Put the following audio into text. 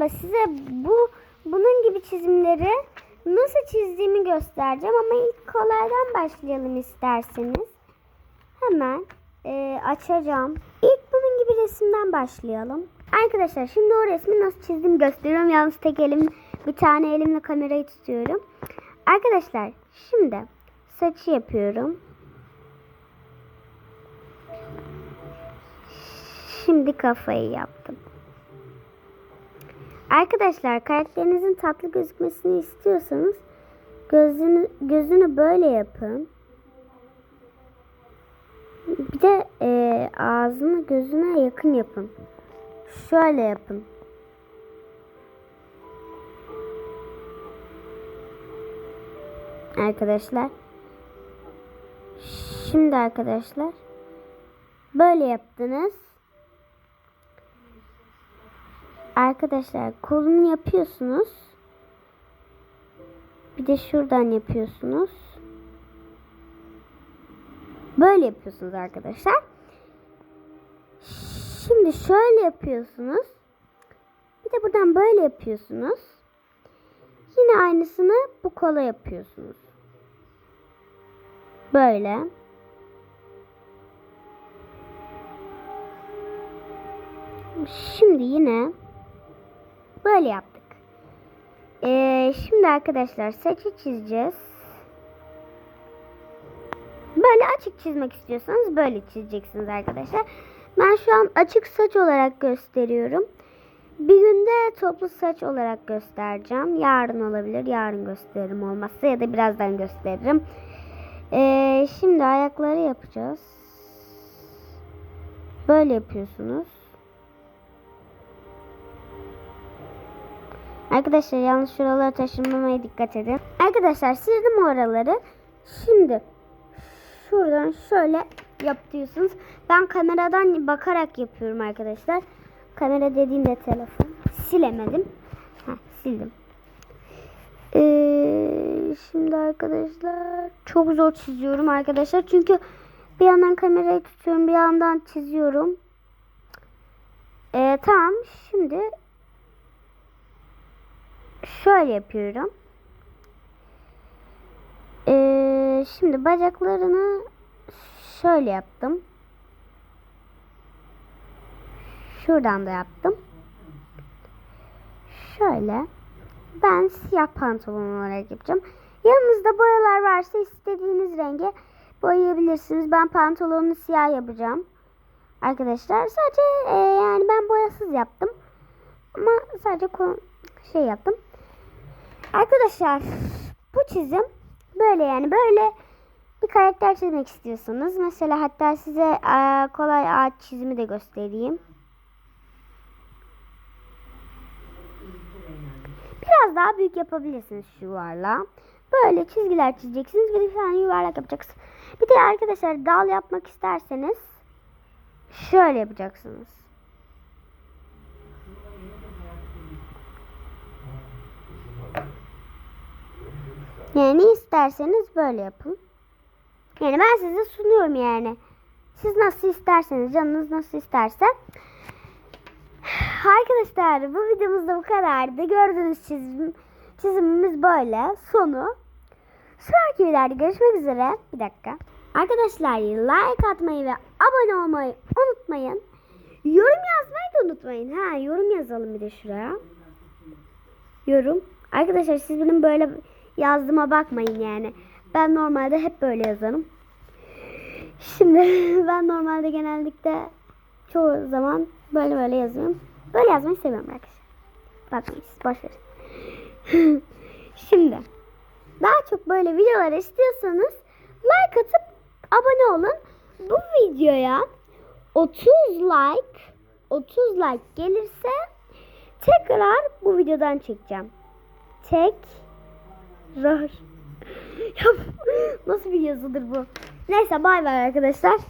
Merhaba size bu bunun gibi çizimleri nasıl çizdiğimi göstereceğim ama ilk kolaydan başlayalım isterseniz. Hemen e, açacağım. İlk bunun gibi resimden başlayalım. Arkadaşlar şimdi o resmi nasıl çizdim gösteriyorum. Yalnız tek elim bir tane elimle kamerayı tutuyorum. Arkadaşlar şimdi saçı yapıyorum. Şimdi kafayı yaptım. Arkadaşlar karakterinizin tatlı gözükmesini istiyorsanız gözünü, gözünü böyle yapın. Bir de e, ağzını gözüne yakın yapın. Şöyle yapın. Arkadaşlar. Şimdi arkadaşlar. Böyle yaptınız. Arkadaşlar kolunu yapıyorsunuz. Bir de şuradan yapıyorsunuz. Böyle yapıyorsunuz arkadaşlar. Şimdi şöyle yapıyorsunuz. Bir de buradan böyle yapıyorsunuz. Yine aynısını bu kola yapıyorsunuz. Böyle. Şimdi yine böyle yaptık. Ee, şimdi arkadaşlar saçı çizeceğiz. Böyle açık çizmek istiyorsanız böyle çizeceksiniz arkadaşlar. Ben şu an açık saç olarak gösteriyorum. Bir günde toplu saç olarak göstereceğim. Yarın olabilir. Yarın gösteririm olmazsa ya da birazdan gösteririm. Ee, şimdi ayakları yapacağız. Böyle yapıyorsunuz. Arkadaşlar yalnız şuralara taşınmamaya dikkat edin. Arkadaşlar sildim oraları. Şimdi şuradan şöyle yapıyorsunuz. Ben kameradan bakarak yapıyorum arkadaşlar. Kamera dediğimde telefon. Silemedim. Heh, sildim. Ee, şimdi arkadaşlar çok zor çiziyorum arkadaşlar. Çünkü bir yandan kamerayı tutuyorum bir yandan çiziyorum. Ee, tamam şimdi şöyle yapıyorum. Ee, şimdi bacaklarını şöyle yaptım. Şuradan da yaptım. Şöyle. Ben siyah pantolon olarak yapacağım. Yanınızda boyalar varsa istediğiniz renge boyayabilirsiniz. Ben pantolonunu siyah yapacağım. Arkadaşlar sadece e, yani ben boyasız yaptım. Ama sadece şey yaptım. Arkadaşlar bu çizim böyle yani böyle bir karakter çizmek istiyorsanız mesela hatta size kolay ağaç çizimi de göstereyim. Biraz daha büyük yapabilirsiniz şu yuvarlağı. Böyle çizgiler çizeceksiniz. Bir tane yuvarlak yapacaksınız. Bir de arkadaşlar dal yapmak isterseniz şöyle yapacaksınız. Yani ne isterseniz böyle yapın. Yani ben size sunuyorum yani. Siz nasıl isterseniz, canınız nasıl isterse. Arkadaşlar bu videomuzda bu kadardı. Gördüğünüz çizim, çizimimiz böyle. Sonu. Sonraki videoda görüşmek üzere. Bir dakika. Arkadaşlar like atmayı ve abone olmayı unutmayın. Yorum yazmayı da unutmayın. Ha yorum yazalım bir de şuraya. Yorum. Arkadaşlar siz benim böyle yazdığıma bakmayın yani. Ben normalde hep böyle yazarım. Şimdi ben normalde genellikle çoğu zaman böyle böyle yazıyorum. Böyle yazmayı seviyorum arkadaşlar. Bakmayın siz boş verin. Şimdi daha çok böyle videolar istiyorsanız like atıp abone olun. Bu videoya 30 like 30 like gelirse tekrar bu videodan çekeceğim. Ya nasıl bir yazıdır bu? Neyse bay bay arkadaşlar.